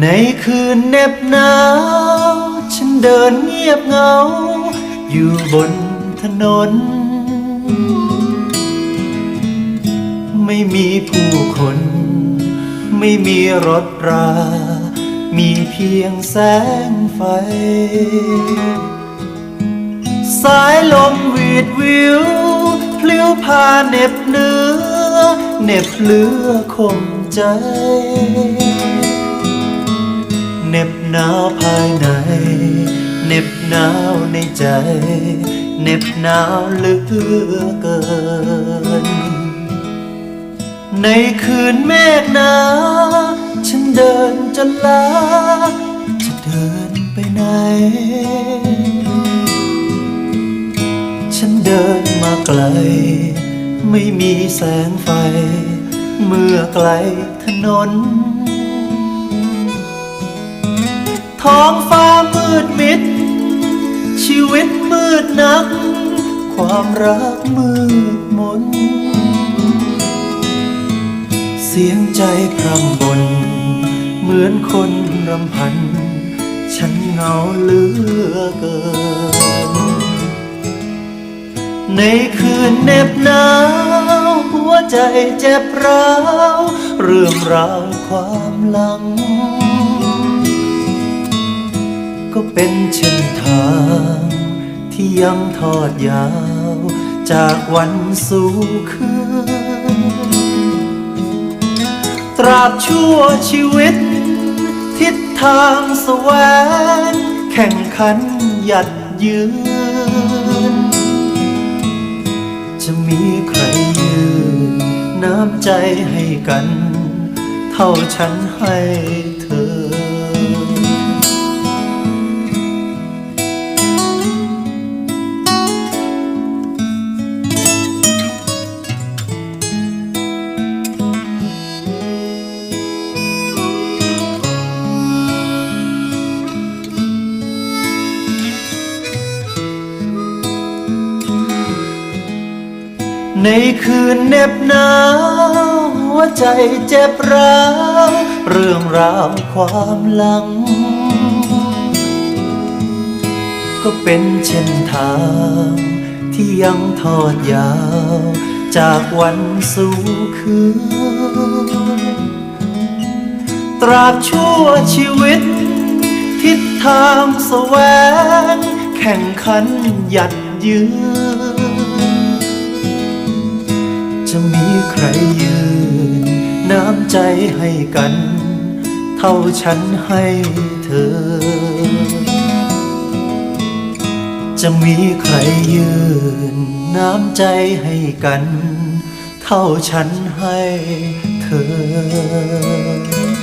ในคืนเหน็บหนาว ฉันเดินเงียบเหงา อยู่บนถนน ไม่มีผู้คน ไม่มีรถรา มีเพียงแสงไฟ สายลมวีดวิวพลิ้วพาเหน็บเนื้อเหน็บเหลือคงใจ เหน็บหนาวภายในเหน็บหนาวในใจเหน็บหนาวเหลือเกิน ในคืนเมฆหนาฉันเดินจนลาจะเดินไปไหน ฉันเดินมาไกล ไม่มีแสงไฟ เมื่อไกลถนน ท้องฟ้ามืดมิด ชีวิตมืดนัก ความรักมืดมน เสียงใจพรำบน เหมือนคนรำพัน ฉันเหงาเหลือเกิน ในคืนเหน็บหนาว หัวใจเจ็บร้าว เรื่องราวความหลัง ก็เป็นเช่นทาง ที่ยังทอดยาว จากวันสู่คืน ตราบชั่วชีวิต ทิศทางแสวงแข่งขันหยัดยืน จะมีใครยืน น้ำใจให้กัน เท่าฉันให้เธ ในคืนเหน็บหนาวหัวใจเจ็บร้าวเรื่องราวความหลัง ก็เป็นเช่นทางที่ยังทอดยาว จากวันสู่คืน ตราบชั่วชีวิต ทิศทางแสวง แข่งขันหยัดยืน จะมีใครยืน น้ำใจให้กัน เท่าฉันให้เธอ จะมีใครยืน น้ำใจให้กัน เท่าฉันให้เธอ